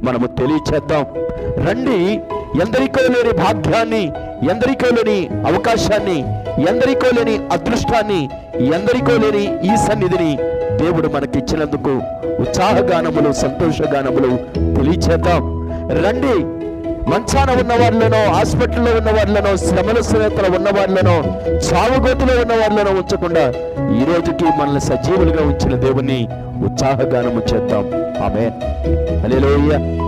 మనము తెలియచేద్దాం. రండి ఎందరికో లేని భాగ్యాన్ని ఎందరికో లేని అవకాశాన్ని ఎందరికో లేని అదృష్టాన్ని ఎందరికో లేని ఈ సన్నిధిని దేవుడు మనకిచ్చినందుకు ఉత్సాహగానములు సంతోషగానములు తెలియచేద్దాం. రండి మంచాన ఉన్న వాళ్ళనో హాస్పిటల్లో ఉన్న వాళ్ళనో శ్రమల శ్రేతలు ఉన్న వాళ్ళనో చావుగోతులో ఉన్న వాళ్ళనో ఉంచకుండా ఈ రోజుకి మనల్ని సజీవులుగా ఉంచిన దేవుని ఉత్సాహగానము చేద్దాం. ఆమె హల్లెలూయా.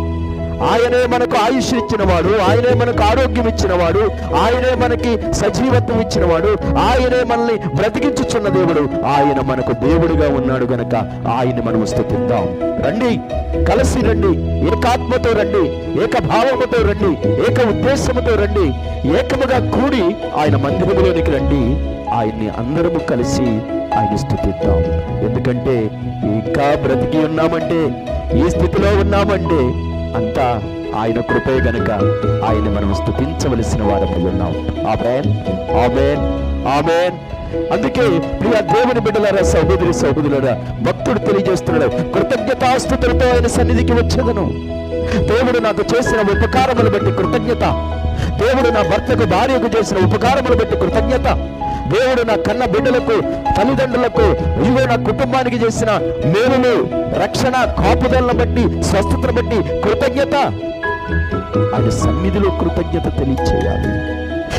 ఆయనే మనకు ఆయుష్ ఇచ్చినవాడు ఆయనే మనకు ఆరోగ్యం ఇచ్చినవాడు ఆయనే మనకి సజీవత్వం ఇచ్చినవాడు ఆయనే మనల్ని బ్రతికించుచున్న దేవుడు. ఆయన మనకు దేవుడుగా ఉన్నాడు గనక ఆయన్ని మనం స్థుతిద్దాం. రండి కలిసి రండి ఏకాత్మతో రండి ఏక భావముతో రండి ఏక ఉద్దేశముతో రండి ఏకముగా కూడి ఆయన మందిరములోనికి రండి. ఆయన్ని అందరము కలిసి ఆయన స్థుతిద్దాం. ఎందుకంటే ఇంకా బ్రతికి ఉన్నామంటే ఈ స్థితిలో ఉన్నామంటే అంతా ఆయన కృపే గనుక ఆయన మనం స్థుతించవలసిన వారమై ఉన్నాం. Amen amen amen. అందుకే ప్రియ దేవుని బిడ్డలారా సహోదరి సహోదరులరా భక్తుడు తెలియజేస్తున్నాడు కృతజ్ఞతాస్థుతులతో ఆయన సన్నిధికి వచ్చేదను. దేవుడు నాకు చేసిన ఉపకారములు బట్టి కృతజ్ఞత. దేవుడు నా భర్తకు భార్యకు చేసిన ఉపకారములు బట్టి కృతజ్ఞత. దేవుడు నా కన్న బిడ్డలకు తల్లిదండ్రులకు ఇవో నా కుటుంబానికి చేసిన మేలులు రక్షణ కాపుదలను బట్టి స్వస్థతను బట్టి కృతజ్ఞత. ఆయన సన్నిధిలో కృతజ్ఞత తెలియచేయాలి.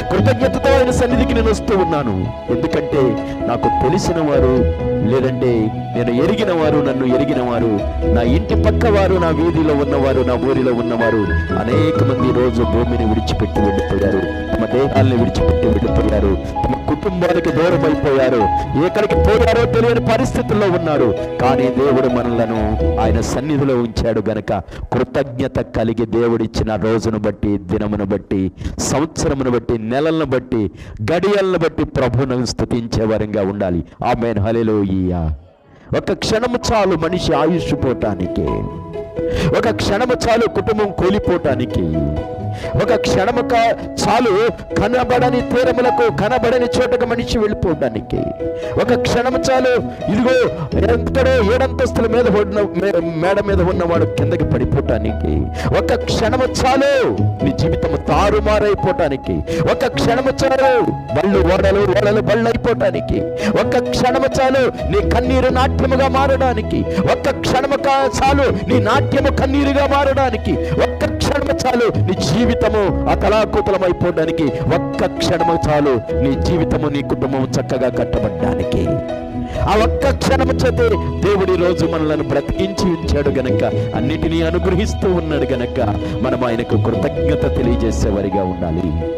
కృతజ్ఞతతో ఆయన సన్నిధికి నేను వస్తూ ఉన్నాను. ఎందుకంటే నాకు తెలిసిన వారు లేదంటే నేను ఎరిగిన వారు నన్ను ఎరిగిన వారు నా ఇంటి పక్క వారు నా వీధిలో ఉన్నవారు నా ఊరిలో ఉన్నవారు. అనేక మంది రోజు భూమిని విడిచిపెట్టి వెళ్ళిపోయారు. తమ దేహాలను విడిచిపెట్టి వెళ్ళిపోయారు. తమ కుటుంబానికి దూరం అయిపోయారు ఎక్కడికి పోయారో తెలియని పరిస్థితుల్లో ఉన్నారు. కానీ దేవుడు మనలను ఆయన సన్నిధిలో ఉంచాడు గనక కృతజ్ఞత కలిగి దేవుడిచ్చిన రోజును బట్టి దినమును బట్టి సంవత్సరమును బట్టి నెలలను బట్టి గడియలను బట్టి ప్రభువును స్థుతించే వారంగా ఉండాలి. ఆమెన్. అయ్యా. ఒక క్షణము చాలు మనిషి ఆయుష్ పోటానికి ఒక క్షణము చాలు కుటుంబం కూలిపోటానికి ఒక క్షణము చాలు కనబడని తీరములకు కనబడని చోటకు మనిషి వెళ్ళిపోవడానికి. ఒక క్షణము చాలు ఇదిగో ఎంతడో ఏడంతస్తుల మీద ఉన్న మేడ మీద ఉన్నవాడు కిందకి పడిపోవటానికి. ఒక క్షణము చాలు నీ జీవితం తారుమారైపోవటానికి. ఒక క్షణము చాలు బళ్ళు ఓడలు ఓడలు బళ్ళు అయిపోవటానికి ఒక క్షణము చాలు నీ కన్నీరు నాట్యముగా మారడానికి. ఒక్క క్షణము చాలు నీ నాట్యము కన్నీరుగా మారడానికి. ఒక్క క్షణము చాలు నీ జీవితము అతలాకుతలం ఒక్క క్షణము చాలు. నీ జీవితము నీ కుటుంబము చక్కగా కట్టబడ్డానికి. ఆ ఒక్క క్షణము చేతే దేవుడి రోజు మనలను బ్రతికించి ఉంచాడు గనక అన్నిటినీ అనుగ్రహిస్తూ ఉన్నాడు గనక మనం ఆయనకు కృతజ్ఞత తెలియజేసేవారిగా ఉండాలి.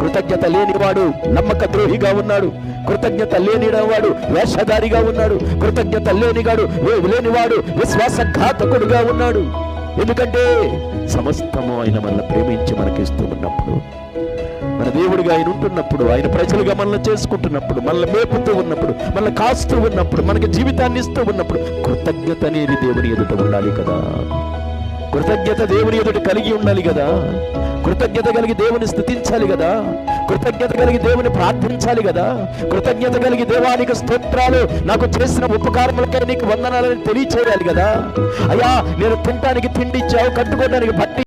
కృతజ్ఞత లేనివాడు నమ్మక ద్రోహిగా ఉన్నాడు. కృతజ్ఞత లేనివాడు వేషధారిగా ఉన్నాడు. కృతజ్ఞత లేనిగాడు లేనివాడు విశ్వాసఘాతకుడుగా ఉన్నాడు. ఎందుకంటే సమస్తము ఆయన మనల్ని ప్రేమించి మనకిస్తూ ఉన్నప్పుడు మన దేవుడిగా ఆయన ఉంటున్నప్పుడు ఆయన ప్రజలుగా మనల్ని చేసుకుంటున్నప్పుడు మనల్ని మేపుతూ ఉన్నప్పుడు మనల్ని కాస్తూ ఉన్నప్పుడు మనకి జీవితాన్ని ఇస్తూ ఉన్నప్పుడు కృతజ్ఞత అనేది దేవుని ఎదుట ఉండాలి కదా. కృతజ్ఞత దేవుని ఎదుట కలిగి ఉండాలి కదా. కృతజ్ఞత కలిగి దేవుని స్థుతించాలి కదా. కృతజ్ఞత కలిగి దేవుని ప్రార్థించాలి కదా. కృతజ్ఞత కలిగి దేవానికి స్తోత్రాలు నాకు చేసిన ఉపకారములకై నీకు వందనాలని తెలియచేయాలి కదా. అయ్యా నేను తినటానికి తిండి ఇచ్చావు కట్టుకోవడానికి బట్టి